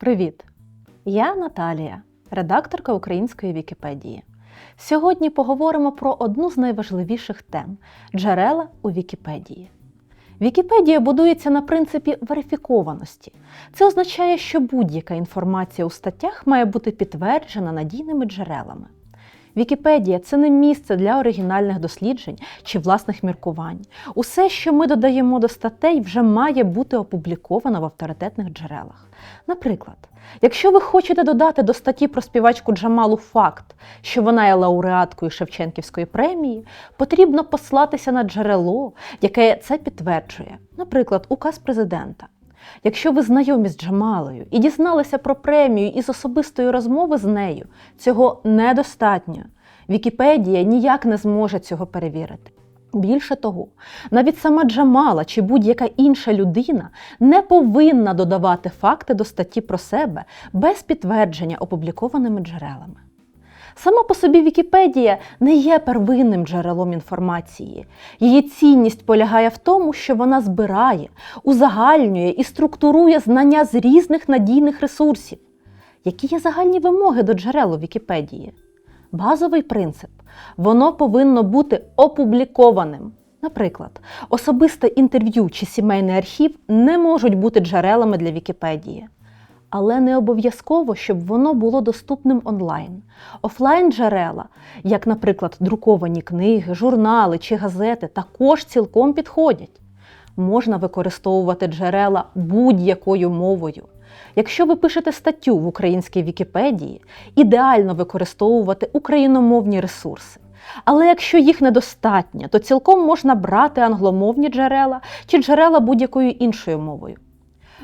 Привіт! Я Наталія, редакторка української Вікіпедії. Сьогодні поговоримо про одну з найважливіших тем джерела у Вікіпедії. Вікіпедія будується на принципі верифікованості. Це означає, що будь-яка інформація у статтях має бути підтверджена надійними джерелами. Вікіпедія це не місце для оригінальних досліджень чи власних міркувань. Усе, що ми додаємо до статей, вже має бути опубліковано в авторитетних джерелах. Наприклад, якщо ви хочете додати до статті про співачку Джамалу факт, що вона є лауреаткою Шевченківської премії, потрібно послатися на джерело, яке це підтверджує, наприклад, указ президента. Якщо ви знайомі з Джамалою і дізналися про премію із особистої розмови з нею, цього недостатньо. Вікіпедія ніяк не зможе цього перевірити. Більше того, навіть сама Джамала чи будь-яка інша людина не повинна додавати факти до статті про себе без підтвердження опублікованими джерелами. Сама по собі Вікіпедія не є первинним джерелом інформації. Її цінність полягає в тому, що вона збирає, узагальнює і структурує знання з різних надійних ресурсів. Які є загальні вимоги до джерел Вікіпедії? Базовий принцип воно повинно бути опублікованим. Наприклад, особисте інтерв'ю чи сімейний архів не можуть бути джерелами для Вікіпедії. Але не обов'язково, щоб воно було доступним онлайн. Офлайн джерела, як, наприклад, друковані книги, журнали чи газети, також цілком підходять. Можна використовувати джерела будь-якою мовою. Якщо ви пишете статтю в українській Вікіпедії, ідеально використовувати україномовні ресурси. Але якщо їх недостатньо, то цілком можна брати англомовні джерела чи джерела будь-якою іншою мовою.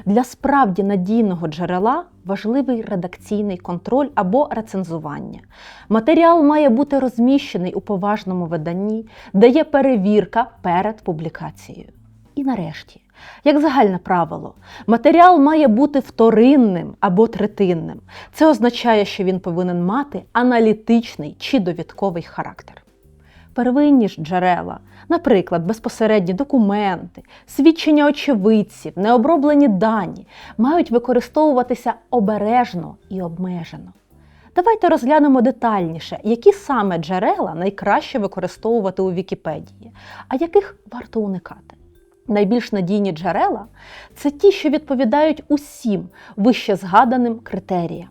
Для справді надійного джерела важливий редакційний контроль або рецензування. Матеріал має бути розміщений у поважному виданні, де є перевірка перед публікацією. І нарешті, як загальне правило, матеріал має бути вторинним або третинним. Це означає, що він повинен мати аналітичний чи довідковий характер. Первинні ж джерела, наприклад, безпосередні документи, свідчення очевидців, необроблені дані, мають використовуватися обережно і обмежено. Давайте розглянемо детальніше, які саме джерела найкраще використовувати у Вікіпедії, а яких варто уникати. Найбільш надійні джерела це ті, що відповідають усім вище згаданим критеріям.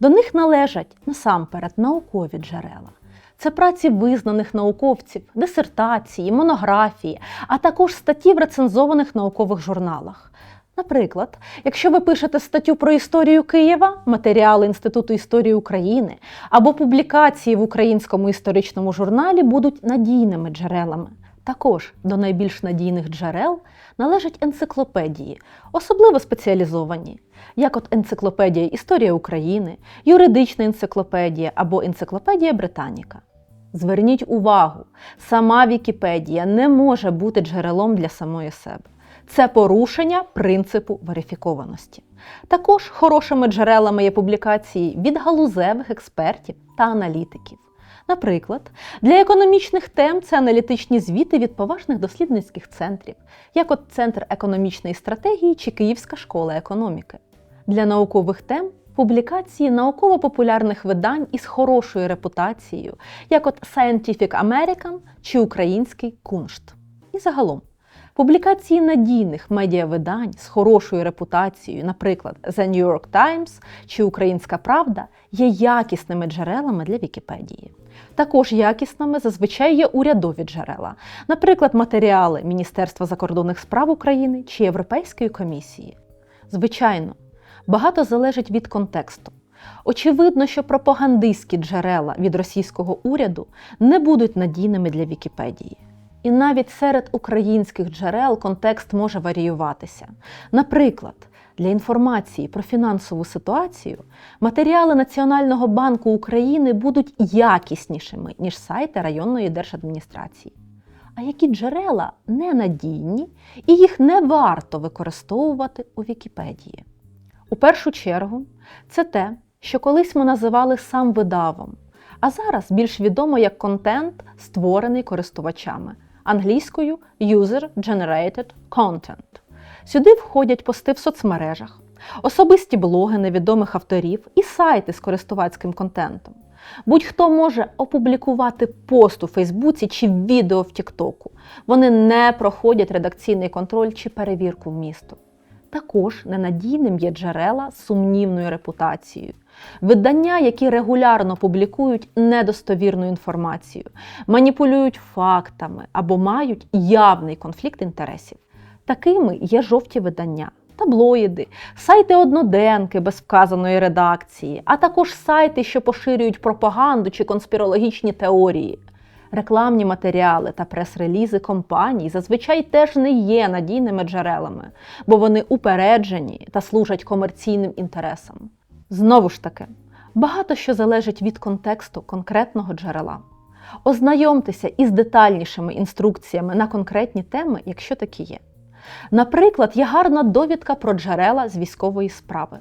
До них належать насамперед наукові джерела. Це праці визнаних науковців, дисертації, монографії, а також статті в рецензованих наукових журналах. Наприклад, якщо ви пишете статтю про історію Києва, матеріали Інституту історії України або публікації в українському історичному журналі будуть надійними джерелами. Також до найбільш надійних джерел належать енциклопедії, особливо спеціалізовані, як от енциклопедія Історія України, юридична енциклопедія або енциклопедія Британіка. Зверніть увагу, сама Вікіпедія не може бути джерелом для самої себе. Це порушення принципу верифікованості. Також хорошими джерелами є публікації від галузевих експертів та аналітиків. Наприклад, для економічних тем це аналітичні звіти від поважних дослідницьких центрів, як от Центр економічної стратегії чи Київська школа економіки. Для наукових тем публікації науково-популярних видань із хорошою репутацією, як от Scientific American чи український Куншт. І загалом. Публікації надійних медіавидань з хорошою репутацією, наприклад, The New York Times чи Українська Правда, є якісними джерелами для Вікіпедії. Також якісними зазвичай є урядові джерела, наприклад, матеріали Міністерства закордонних справ України чи Європейської комісії. Звичайно, багато залежить від контексту. Очевидно, що пропагандистські джерела від російського уряду не будуть надійними для Вікіпедії. І навіть серед українських джерел контекст може варіюватися. Наприклад, для інформації про фінансову ситуацію матеріали Національного банку України будуть якіснішими, ніж сайти районної держадміністрації. А які джерела ненадійні і їх не варто використовувати у Вікіпедії? У першу чергу, це те, що колись ми називали сам видавом, а зараз більш відомо як контент, створений користувачами англійською User Generated Content. Сюди входять пости в соцмережах, особисті блоги невідомих авторів і сайти з користувацьким контентом. Будь-хто може опублікувати пост у Фейсбуці чи відео в Тіктоку. Вони не проходять редакційний контроль чи перевірку вмісту. Також ненадійним є джерела з сумнівною репутацією. Видання, які регулярно публікують недостовірну інформацію, маніпулюють фактами або мають явний конфлікт інтересів. Такими є жовті видання, таблоїди, сайти одноденки без вказаної редакції, а також сайти, що поширюють пропаганду чи конспірологічні теорії. Рекламні матеріали та прес-релізи компаній зазвичай теж не є надійними джерелами, бо вони упереджені та служать комерційним інтересам. Знову ж таки, багато що залежить від контексту конкретного джерела. Ознайомтеся із детальнішими інструкціями на конкретні теми, якщо такі є. Наприклад, є гарна довідка про джерела з військової справи.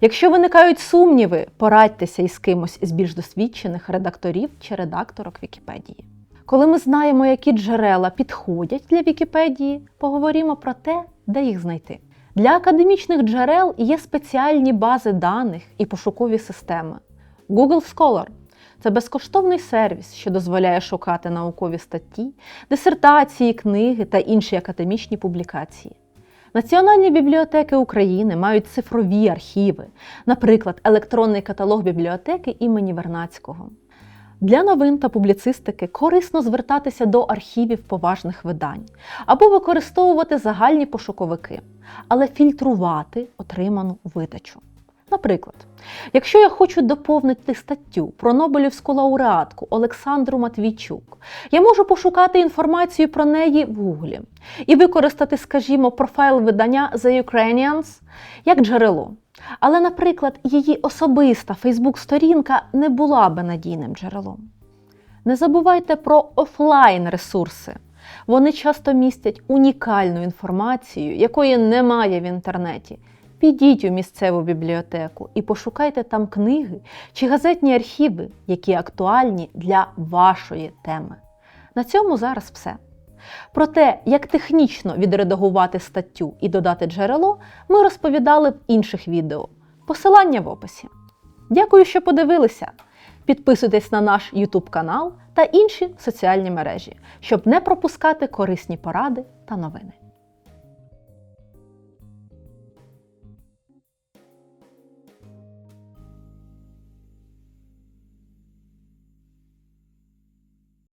Якщо виникають сумніви, порадьтеся із кимось з більш досвідчених редакторів чи редакторок Вікіпедії. Коли ми знаємо, які джерела підходять для Вікіпедії, поговоримо про те, де їх знайти. Для академічних джерел є спеціальні бази даних і пошукові системи. Google Scholar це безкоштовний сервіс, що дозволяє шукати наукові статті, дисертації, книги та інші академічні публікації. Національні бібліотеки України мають цифрові архіви, наприклад, електронний каталог бібліотеки імені Вернацького. Для новин та публіцистики корисно звертатися до архівів поважних видань або використовувати загальні пошуковики, але фільтрувати отриману видачу. Наприклад, якщо я хочу доповнити статтю про Нобелівську лауреатку Олександру Матвійчук, я можу пошукати інформацію про неї в Гуглі і використати, скажімо, профайл видання The Ukrainians як джерело. Але, наприклад, її особиста Фейсбук-сторінка не була би надійним джерелом. Не забувайте про офлайн ресурси. Вони часто містять унікальну інформацію, якої немає в інтернеті. Підіть у місцеву бібліотеку і пошукайте там книги чи газетні архіви, які актуальні для вашої теми. На цьому зараз все. Про те, як технічно відредагувати статтю і додати джерело, ми розповідали в інших відео. Посилання в описі. Дякую, що подивилися! Підписуйтесь на наш YouTube канал та інші соціальні мережі, щоб не пропускати корисні поради та новини.